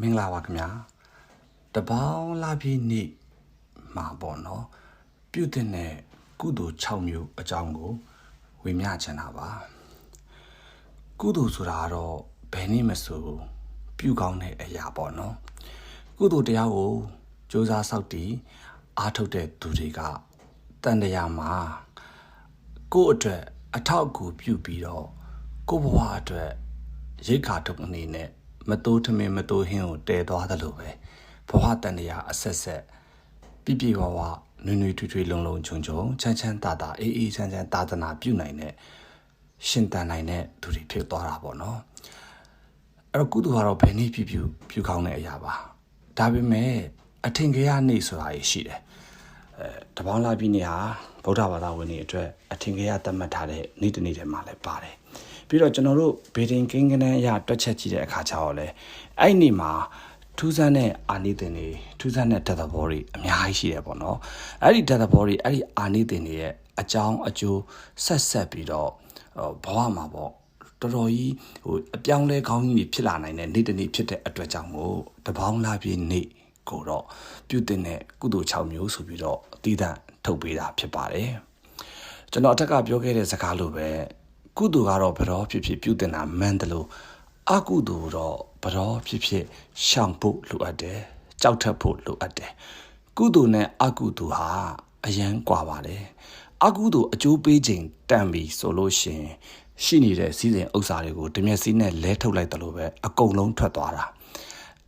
မင်္ဂလာပါခင်ဗျာတပေါင်းလာပြည့်နေ့မှာပေါ့နော်ပြုတ်တဲ့ကုသိုလ်6မျိုးအကြောင်းကိုဝေမျှချင်တာပါကုသိုလ်ဆိုတာကတော့ဘယ်နည်းမဆိုပြုကောင်းတဲ့အရာပေါ့နော်ကုသိုလ်တရားကိုစ조사ဆောက်တည်အားထုတ်တဲ့သူတွေကတန်တရားမှာကိုယ့်အတွက်အထောက်အကူပြုပြီးတော့ကိုယ့်ဘဝအတွက်ရိတ်ခါထုတ်အနေနဲ့ မတိုးထမင်းမတိုးဟင်းကိုတည်သွားသလိုပဲဘဝတန်တရားအဆက်ဆက်ပြပြဝဝနွေနွေထွေထွေလုံလုံခြုံခြုံချမ်းချမ်းသာသာအေးအေးချမ်းချမ်းသာသနာပြုနိုင်တဲ့ရှင်တန်နိုင်တဲ့သူတွေဖြစ်သွားတာပေါ့နော်အဲ့တော့ကုသိုလ်ကတော့ဘယ်နည်းဖြစ်ဖြစ်ပြုကောင်းတဲ့အရာပါဒါပေမဲ့အထင်ကြီးရနေဆိုတာရှိတယ်အဲတပေါင်းလာပြီးနေဟာဗုဒ္ဓဘာသာဝင်တွေအတွက်အထင်ကြီးရသတ်မှတ်ထားတဲ့နေ့တစ်နေ့တည်းမှာလည်းပါတယ် ပြီးတော့ကျွန်တော်တို့ဘေဒင်ကင်းကနန်းအရာတွက်ချက်ကြည့်တဲ့အခါကျတော့လေအဲ့ဒီမှာထူးဆန်းတဲ့အာနိသင်တွေထူးဆန်းတဲ့တသက်ဘောတွေအများကြီးရှိတယ်ပေါ့နော်အဲ့ဒီတသက်ဘောတွေအဲ့ဒီအာနိသင်တွေရဲ့အကြောင်းအကျိုးဆက်ဆက်ပြီးတော့ဘဝမှာပေါ့တော်တော်ကြီးဟိုအပြောင်းလဲကောင်းကြီးဖြစ်လာနိုင်တဲ့နေ့တစ်နေ့ဖြစ်တဲ့အတွက်ကြောင့်မို့တပေါင်းလာပြည့်နေ့ကိုတော့ပြုတင်တဲ့ကုသိုလ်6မျိုးဆိုပြီးတော့အတိအသထုတ်ပေးတာဖြစ်ပါတယ်ကျွန်တော်အထက်ကပြောခဲ့တဲ့စကားလိုပဲ ကုသိုလ်ကတော့ဘရောဖြစ်ဖြစ်ပြုတင်တာမှန်တယ်လို့အကုသိုလ်တော့ဘရောဖြစ်ဖြစ်ရှောင်ဖို့လိုအပ်တယ်ကြောက်ထက်ဖို့လိုအပ်တယ်ကုသိုလ်နဲ့အကုသိုလ်ဟာအရန်กว่าပါတယ်အကုသိုလ်အကျိုးပေးခြင်းတန်ပြီဆိုလို့ရှင်ရှိနေတဲ့စီးစိမ်ဥစ္စာတွေကိုတမျက်စီးနဲ့လဲထုတ်လိုက်တယ်လို့ပဲအကုန်လုံးထွက်သွားတာ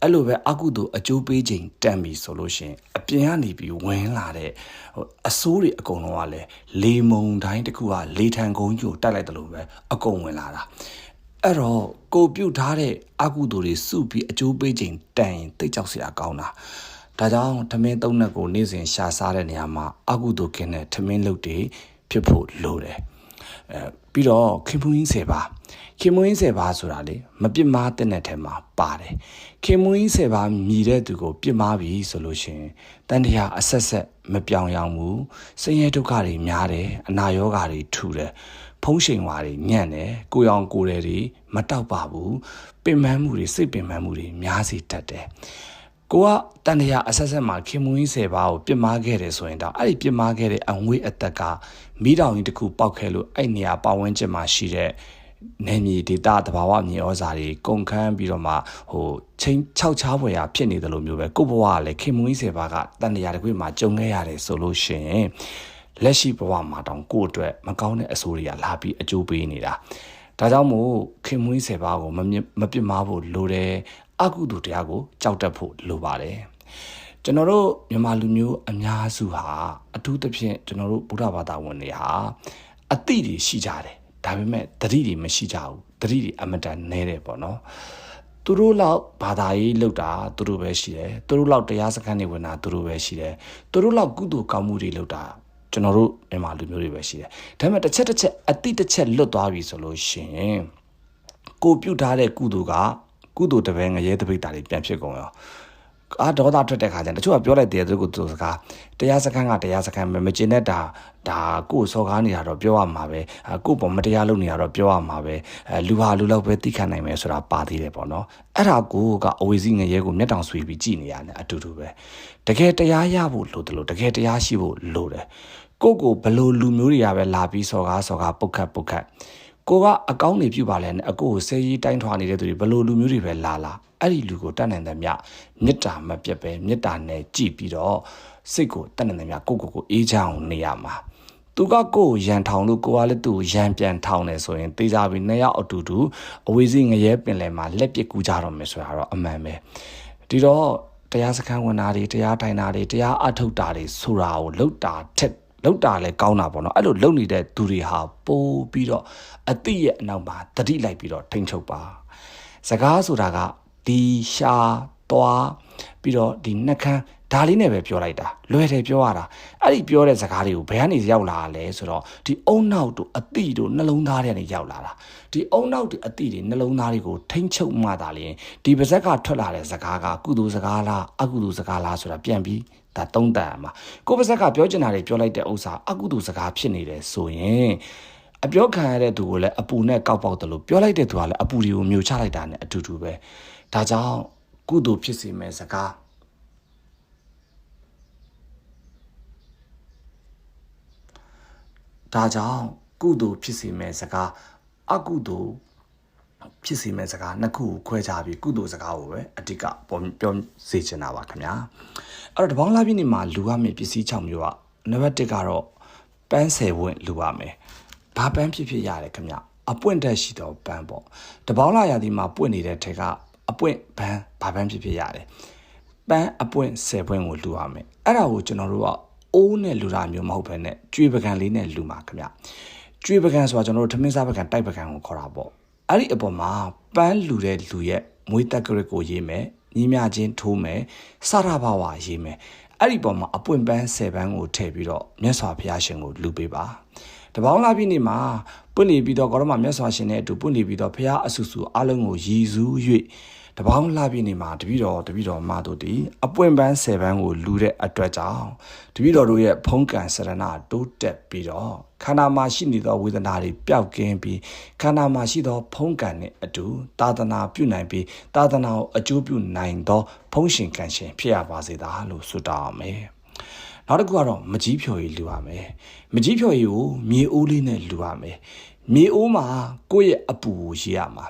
အဲ့လိုပဲအကုသိုလ်အကျိုးပေးခြင်းတန်ပြီဆိုလို့ရှင်အပြင်ကနေပြီးဝင်လာတဲ့ဟိုအဆိုးတွေအကုန်လုံးကလည်းလေမုံတိုင်းတစ်ခုကလေထံကုန်းကြီးကိုတက်လိုက်တယ်လို့ပဲအကုန်ဝင်လာတာအဲ့တော့ကိုပြုတ်ထားတဲ့အကုသိုလ်တွေစုပြီးအကျိုးပေးခြင်းတန်ရင်တိတ်ကြောက်စရာကောင်းတာဒါကြောင့်ထမင်းသုံးနှက်ကိုနေ့စဉ်ရှာစားတဲ့နေရာမှာအကုသိုလ်ကင်းတဲ့ထမင်းလုပ်တွေဖြစ်ဖို့လိုတယ် အဲပြီးတော့ခင်မွင်းစေပါခင်မွင်းစေပါဆိုတာလေမပြစ်မှားတဲ့နဲ့ထဲမှာပါတယ်ခင်မွင်းစေပါမြည်တဲ့သူကိုပြစ်မှားပြီဆိုလို့ရှင်တန်တရားအဆက်ဆက်မပြောင်းရအောင်ဘူးဆင်းရဲဒုက္ခတွေများတယ်အနာရောဂါတွေထူတယ်ဖုံးရှိန်ဝါတွေညံ့တယ်ကိုရောင်ကိုယ်တွေမတောက်ပါဘူးပင်ပန်းမှုတွေစိတ်ပင်ပန်းမှုတွေများစီတတ်တယ် ကိုကတန်တရားအဆက်ဆက်မှာခင်မွေးဆယ်ပါးကိုပြစ်မှားခဲ့တယ်ဆိုရင်တော့အဲ့ဒီပြစ်မှားခဲ့တဲ့အငွေးအသက်ကမိတောင်ကြီးတစ်ခုပောက်ခဲလို့အဲ့နေရာပတ်ဝန်းကျင်မှာရှိတဲ့နေမြေဒေတာတဘာဝမြေဩဇာတွေကုန်ခန်းပြီးတော့မှဟိုချင်း၆ချားဖွယ်ရဖြစ်နေတယ်လို့မျိုးပဲကိုဘဝကလည်းခင်မွေးဆယ်ပါးကတန်တရားတစ်ခုမှာကြုံခဲ့ရတယ်ဆိုလို့ရှိရင်လက်ရှိဘဝမှာတောင်ကိုယ့်အတွက်မကောင်းတဲ့အဆိုးတွေကလာပြီးအကျိုးပေးနေတာဒါကြောင့်မို့ခင်မွေးဆယ်ပါးကိုမမပြစ်မှားဖို့လိုတယ် အကုသိုလ်တရားကိုကြောက်တတ်ဖို့လိုပါတယ်ကျွန်တော်တို့မြန်မာလူမျိုးအများစုဟာအထူးသဖြင့်ကျွန်တော်တို့ဗုဒ္ဓဘာသာဝင်တွေဟာအတိတွေရှိကြတယ်ဒါပေမဲ့တတိတွေမရှိကြဘူးတတိတွေအမတန်နဲတယ်ပေါ့နော်သူတို့လောက်ဘာသာရေးလောက်တာသူတို့ပဲရှိတယ်သူတို့လောက်တရားစခန်းတွေဝင်တာသူတို့ပဲရှိတယ်သူတို့လောက်ကုသိုလ်ကောင်းမှုတွေလောက်တာကျွန်တော်တို့မြန်မာလူမျိုးတွေပဲရှိတယ်ဒါပေမဲ့တစ်ချက်တစ်ချက်အတိတစ်ချက်လွတ်သွားပြီဆိုလို့ရှင်ကိုပြုတ်ထားတဲ့ကုသိုလ်က ကုသိုလ်တပည့်ငရဲတပိတ်တာတွေပြန်ဖြစ်ကုန်ရောအာဒေါသထွက်တဲ့ခါကျရင်တချို့ကပြောလိုက်တယ်သူတို့ကသူစကားတရားစခန်းကတရားစခန်းပဲမကျင်တဲ့ဒါဒါကိုယ်စော်ကားနေတာတော့ပြောရမှာပဲကိုယ်ပေါ်မတရားလုပ်နေတာတော့ပြောရမှာပဲအဲလူဟာလူလောက်ပဲသိခံနိုင်မယ်ဆိုတာပါသေးတယ်ပေါ့နော်အဲ့ဒါကိုကအဝေစီငရဲကိုမျက်တောင်ဆွေပြီးကြည်နေရတယ်အတူတူပဲတကယ်တရားရဖို့လိုတယ်လို့တကယ်တရားရှိဖို့လိုတယ်ကိုကိုဘလို့လူမျိုးတွေကပဲလာပြီးစော်ကားစော်ကားပုတ်ခတ်ပုတ်ခတ် ကိုကအကောင်းနေပြုပါလဲနဲ့အကိုကိုဆဲကြီးတိုင်းထွာနေတဲ့သူတွေဘလို့လူမျိုးတွေပဲလာလာအဲ့ဒီလူကိုတတ်နိုင်တဲ့မြမေတ္တာမပြတ်ပဲမေတ္တာနဲ့ကြည်ပြီးတော့စိတ်ကိုတတ်နိုင်တဲ့မြကိုကိုကိုအေးချအောင်နေရမှာသူကကိုရန်ထောင်လို့ကိုကလည်းသူ့ရန်ပြန်ထောင်တယ်ဆိုရင်တေးကြပြီးနှစ်ယောက်အတူတူအဝေးစီငရဲပင်လယ်မှာလက်ပစ်ကူးကြတော့မယ်ဆိုတာတော့အမှန်ပဲဒီတော့တရားစခန်းဝင်တာတွေတရားထိုင်တာတွေတရားအထုတ်တာတွေဆိုတာကိုလှုပ်တာထက် လောက်တာလဲကောင်းတာပေါ့နော်အဲ့လိုလုံနေတဲ့သူတွေဟာပိုးပြီးတော့အတိရဲ့အနောက်မှာတတိလိုက်ပြီးတော့ထိန်ချုပ်ပါစကားဆိုတာကဒီရှာသွားပြီးတော့ဒီနှက်ခမ်းဒါလေးနဲ့ပဲပြောလိုက်တာလွယ်တယ်ပြောရတာအဲ့ဒီပြောတဲ့စကားတွေကိုဘယ်ကနေရောက်လာလဲဆိုတော့ဒီအုံနောက်တို့အတိတို့နှလုံးသားတွေကနေရောက်လာတာဒီအုံနောက်တွေအတိတွေနှလုံးသားတွေကိုထိမ့်ချုပ်မှသာလျှင်ဒီပါဇက်ကထွက်လာတဲ့စကားကကုသိုလ်စကားလားအကုသိုလ်စကားလားဆိုတာပြန်ပြီး ဒါသုံးတန်မှာကိုပါဇက်ကပြောချင်တာတွေပြောလိုက်တဲ့ဥစ္စာအကုသိုလ်စကားဖြစ်နေတယ်ဆိုရင်အပြောခံရတဲ့သူကိုလည်းအပူနဲ့ကောက်ပေါက်တယ်လို့ပြောလိုက်တဲ့သူကလည်းအပူတွေကိုမြူချလိုက်တာနဲ့အတူတူပဲဒါကြောင့်ကုသိုလ်ဖြစ်စေမဲ့စကားဒါကြောင့်ကုသိုလ်ဖြစ်စေမဲ့စကားအကုသိုလ် ဖြစ်စီမဲ့စကားနှစ်ခုကိုခွဲခြားပြီးကုသိုလ်စကားကိုပဲအတိတ်ကပေါ်ပြောစေချင်တာပါခင်ဗျာအဲ့တော့တပေါင်းလာပြည့်နေမှာလူရမယ့်ပစ္စည်း6မျိုးကနံပါတ်1ကတော့ပန်းဆယ်ဝင့်လူရမယ်ဘာပန်းဖြစ်ဖြစ်ရတယ်ခင်ဗျအပွင့်တက်ရှိတော့ပန်းပေါ့တပေါင်းလာရာဒီမှာပွင့်နေတဲ့ထက်ကအပွင့်ပန်းဘာပန်းဖြစ်ဖြစ်ရတယ်ပန်းအပွင့်10ပွင့်ကိုလူရမယ်အဲ့ဒါကိုကျွန်တော်တို့ကအိုးနဲ့လူတာမျိုးမဟုတ်ဘဲနဲ့ကျွေးပကံလေးနဲ့လူမှာခင်ဗျကျွေးပကံဆိုတာကျွန်တော်တို့ထမင်းစားပကံတိုက်ပကံကိုခေါ်တာပေါ့ အဲ့ဒီအပေါ်မှာပန်းလူတဲ့လူရဲ့မွေးတက်ကရစ်ကိုရေးမယ်ညီမြချင်းထိုးမယ်စရဘာဝရေးမယ်အဲ့ဒီပေါ်မှာအပွင့်ပန်း10ပန်းကိုထည့်ပြီးတော့မြတ်စွာဘုရားရှင်ကိုလူပေးပါတပေါင်းလာပြည့်နေ့မှာပွင့်နေပြီးတော့ကောရမမြတ်စွာရှင်နဲ့အတူပွင့်နေပြီးတော့ဘုရားအဆူဆူအလုံးကိုရည်စူး၍ တပေါင်းလှပြည့်နေမှာတပည့်တော်တပည့်တော်မတို့ဒီအပွင့်ပန်း10ပန်းကိုလူတဲ့အတွက်ကြောင့်တပည့်တော်တို့ရဲ့ဖုံးကန်စရဏတိုးတက်ပြီးတော့ခန္ဓာမှာရှိနေသောဝေဒနာတွေပျောက်ကင်းပြီးခန္ဓာမှာရှိသောဖုံးကန်နဲ့အတူသာသနာပြုနိုင်ပြီးသာသနာကိုအကျိုးပြုနိုင်သောဖုံးရှင်ကန်ရှင်ဖြစ်ရပါစေသာလို့ဆုတောင်းအောင်မယ်နောက်တစ်ခုကတော့မကြီးဖြော်ရည်လူရမယ်မကြီးဖြော်ရည်ကိုမြေအိုးလေးနဲ့လူရမယ်မြေအိုးမှာကိုယ့်ရဲ့အပူကိုရေးရမှာ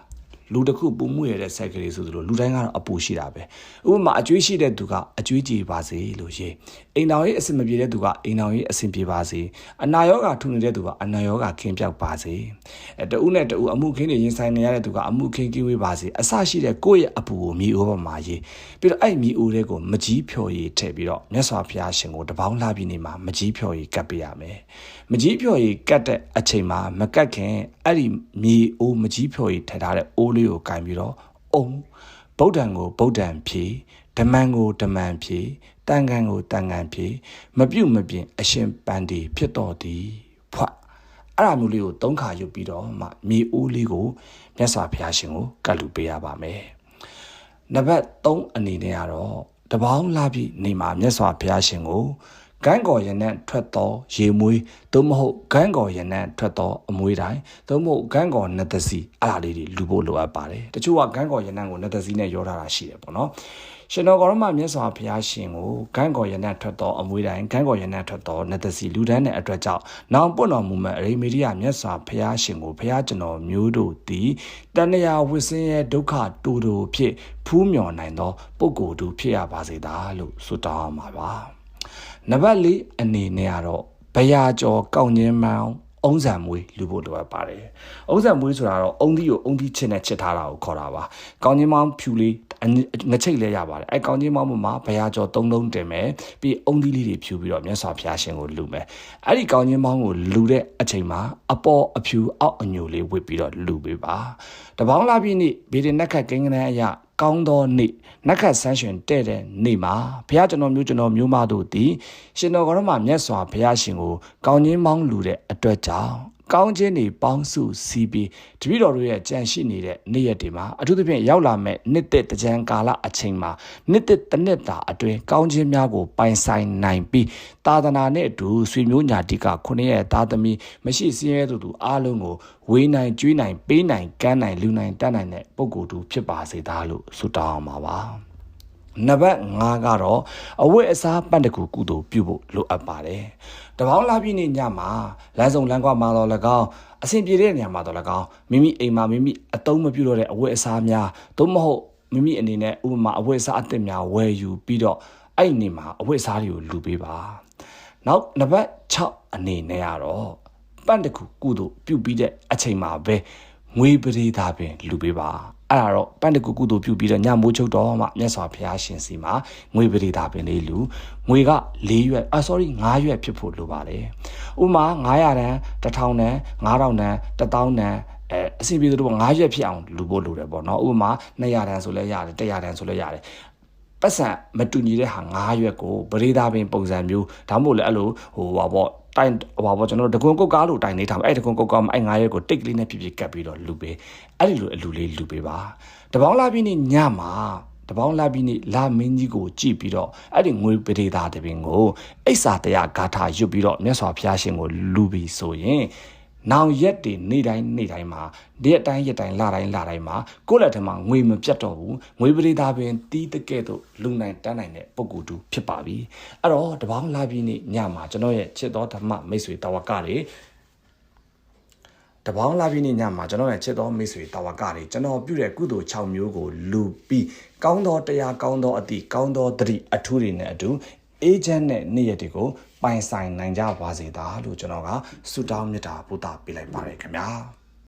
လူတစ်ခုပူမှုရတဲ့ဆက်ကလေးဆိုသလိုလူတိုင်းကတော့အပူရှိတာပဲဥပမာအကျွေးရှိတဲ့သူကအကျွေးကြည်ပါစေလို့ရေးအိမ်တော်ရေးအဆင်မပြေတဲ့သူကအိမ်တော်ရေးအဆင်ပြေပါစေအနာရောဂါထူနေတဲ့သူကအနာရောဂါခင်းပြောက်ပါစေအဲတဦးနဲ့တဦးအမှုခင်းတွေရင်ဆိုင်နေရတဲ့သူကအမှုခင်းကင်းဝေးပါစေအဆရှိတဲ့ကိုယ့်ရဲ့အပူကိုမြေအိုးပေါ်မှာရေးပြီးတော့အဲ့မြေအိုးတွေကိုမကြီးဖြော်ရည်ထည့်ပြီးတော့မြတ်စွာဘုရားရှင်ကိုတပေါင်းလှပြီးနေမှာမကြီးဖြော်ရည်ကပ်ပေးရမယ်မကြီးဖြော်ရည်ကပ်တဲ့အချိန်မှာမကတ်ခင်အဲ့ဒီမြေအိုးမကြီးဖြော်ရည်ထည့်ထားတဲ့အိုးလေးကိုကင်ပြီးတော့အုံဗုဒ္ဓံကိုဗုဒ္ဓံဖြေဓမ္မံကိုဓမ္မံဖြေတန်ခံကိုတန်ခံဖြေမပြုတ်မပြင်းအရှင်ပန်ဒီဖြစ်တော်သည်ဖွတ်အဲ့ဒါမျိုးလေးကိုသုံးခါယူပြီးတော့မှမြေအိုးလေးကိုမြတ်စွာဘုရားရှင်ကိုကတ်လူပေးရပါမယ်နံပါတ်3အနေနဲ့ကတော့တပေါင်းလာပြီးနေမှာမြတ်စွာဘုရားရှင်ကို ကန်းကော်ရနံ့ထွက်သောရေမွေးသို့မဟုတ်ကန်းကော်ရနံ့ထွက်သောအမွေးတိုင်းသို့မဟုတ်ကန်းကော်နတ်သစီအဲ့ဒါလေးတွေလူဖို့လိုအပ်ပါတယ်တချို့ကကန်းကော်ရနံ့ကိုနတ်သစီနဲ့ရောထားတာရှိတယ်ပေါ့နော်ရှင်တော်ကောရမမြတ်စွာဘုရားရှင်ကိုကန်းကော်ရနံ့ထွက်သောအမွေးတိုင်းကန်းကော်ရနံ့ထွက်သောနတ်သစီလူဒန်းတဲ့အတွက်ကြောင့်နောင်ပွင့်တော်မူမဲ့အရိမေရိယမြတ်စွာဘုရားရှင်ကိုဘုရားကျွန်တော်မျိုးတို့သည်တဏှာဝိစင်းရဲ့ဒုက္ခတူတူဖြစ်ဖူးမြော်နိုင်သောပုဂ္ဂိုလ်တို့ဖြစ်ရပါစေသာလို့ဆုတောင်းပါပါ နံပါတ်၄အနေနဲ့ကတော့ဘယာကျော်ကောက်ညင်းမောင်းအုံးဆံမွေးလူဖို့လိုအပ်ပါတယ်။အုံးဆံမွေးဆိုတာတော့အုံးသီးကိုအုံးသီးချစ်နဲ့ချစ်ထားတာကိုခေါ်တာပါ။ကောင်းချင်းမောင်းဖြူလေးငချိတ်လဲရပါတယ်။အဲကောင်းချင်းမောင်းမှာဘယာကျော်သုံးလုံးတင်မယ်။ပြီးအုံးသီးလေးတွေဖြူပြီးတော့မြတ်စွာဘုရားရှင်ကိုလူမယ်။အဲ့ဒီကောင်းချင်းမောင်းကိုလူတဲ့အချိန်မှာအပေါ်အဖြူအောက်အညိုလေးဝစ်ပြီးတော့လူပေးပါ။တပေါင်းလာပြီးနေ့ဗေဒနက်ခတ်ကိန်းကနန်းအရာ ကောင်းသောနေ့နက္ခတ်ဆန်းရှင်တဲ့တဲ့နေ့မှာဘုရားကျွန်တော်မျိုးကျွန်တော်မျိုးမတို့သည်ရှင်တော်ကောရမမြတ်စွာဘုရားရှင်ကိုကောင်းခြင်းမောင်းလူတဲ့အတွက်ကြောင့် ကောင်းခြင်းတွေပေါင်းစုစည်းပြီးတပည့်တော်တို့ရဲ့ကြံရှိနေတဲ့နေ့ရက်တွေမှာအထူးသဖြင့်ရောက်လာမဲ့နှစ်သက်တကြံကာလအချိန်မှာနှစ်သက်တစ်နှစ်တာအတွင်းကောင်းခြင်းများကိုပိုင်ဆိုင်နိုင်ပြီးသာသနာနဲ့အတူဆွေမျိုးညာတိကခုနှစ်ရဲ့သားသမီးမရှိစင်းရဲသူသူအားလုံးကိုဝေးနိုင်ကျွေးနိုင်ပေးနိုင်ကမ်းနိုင်လူနိုင်တတ်နိုင်တဲ့ပုဂ္ဂိုလ်တူဖြစ်ပါစေသားလို့ဆုတောင်းပါပါ နံပါတ်5ကတော့အဝတ်အစားပန့်တကူကုသိုလ်ပြုဖို့လိုအပ်ပါတယ်။တပေါင်းလာပြည့်နေ့ညမှာလမ်းစုံလမ်းကွာမှာတော့၎င်းအဆင်ပြေတဲ့နေရာမှာတော့၎င်းမိမိအိမ်မှာမိမိအတုံးမပြုတော့တဲ့အဝတ်အစားများသို့မဟုတ်မိမိအနေနဲ့ဥပမာအဝတ်အစားအသစ်များဝယ်ယူပြီးတော့အဲ့ဒီနေ့မှာအဝတ်အစားတွေကိုလူပေးပါ။နောက်နံပါတ်6အနေနဲ့ကတော့ပန့်တကူကုသိုလ်ပြုပြီးတဲ့အချိန်မှာပဲငွေပရိသပင်လူပေးပါ အဲ့ဒါတော့ပန့်တကူကုသိုလ်ပြုပြီးတော့ညမိုးချုပ်တော့မှမြတ်စွာဘုရားရှင်စီမှာငွေပရိသပင်လေးလူငွေက၄ရွက်အာ sorry ၅ရွက်ဖြစ်ဖို့လိုပါတယ်ဥမာ900တန်း1000တန်း9000တန်း1000တန်းအဲအစီပြေတို့9ရွက်ဖြစ်အောင်လူဖို့လိုတယ်ပေါ့နော်ဥပမာ200တန်းဆိုလဲရတယ်100တန်းဆိုလဲရတယ်ပတ်စံမတူညီတဲ့ဟာ9ရွက်ကိုပရိသပင်ပုံစံမျိုးဒါမှမဟုတ်လည်းအဲ့လိုဟိုပါပေါ့ တိုင်ဟိုပါပေါ့ကျွန်တော်တို့တကွန်ကုတ်ကားလို့တိုင်နေထားအဲ့တကွန်ကုတ်ကားမှာအဲ့9ရွက်ကိုတိတ်ကလေးနဲ့ပြပြကပ်ပြီးတော့လူပေးအဲ့ဒီလိုအလူလေးလူပေးပါတပေါင်းလာပြီးနေညမှာတပေါင်းလာပြီးနေလာမင်းကြီးကိုကြည့်ပြီးတော့အဲ့ဒီငွေပရိသတပင်ကိုအိဆာတရားဂါထာရွတ်ပြီးတော့မြတ်စွာဘုရားရှင်ကိုလူပြီးဆိုရင် နောင်ရက်တွေနေ့တိုင်းနေ့တိုင်းမှာရက်တိုင်းရက်တိုင်းလတိုင်းလတိုင်းမှာကိုယ့်လက်ထက်မှာငွေမပြတ်တော့ဘူးငွေပရိသပင်တီးတကဲ့သို့လူနိုင်တန်းနိုင်တဲ့ပုံကူတူဖြစ်ပါပြီအဲ့တော့တပေါင်းလာပြီးနေ့ညမှာကျွန်တော်ရဲ့ချစ်တော်ဓမ္မမိတ်ဆွေတာဝကတွေတပေါင်းလာပြီးနေ့ညမှာကျွန်တော်ရဲ့ချစ်တော်မိတ်ဆွေတာဝကတွေကျွန်တော်ပြုတဲ့ကုသိုလ်6မျိုးကိုလူပြီးကောင်းသောတရားကောင်းသောအသည့်ကောင်းသောတတိအထူးတွေနဲ့အတူအေဂျင့်နဲ့နေ့ရက်တွေကို ပိုင်ဆိုင်နိုင်ကြပါစေသာလို့ကျွန်တော်ကဆုတောင်းမေတ္တာပို့တာပေးလိုက်ပါတယ်ခင်ဗျာ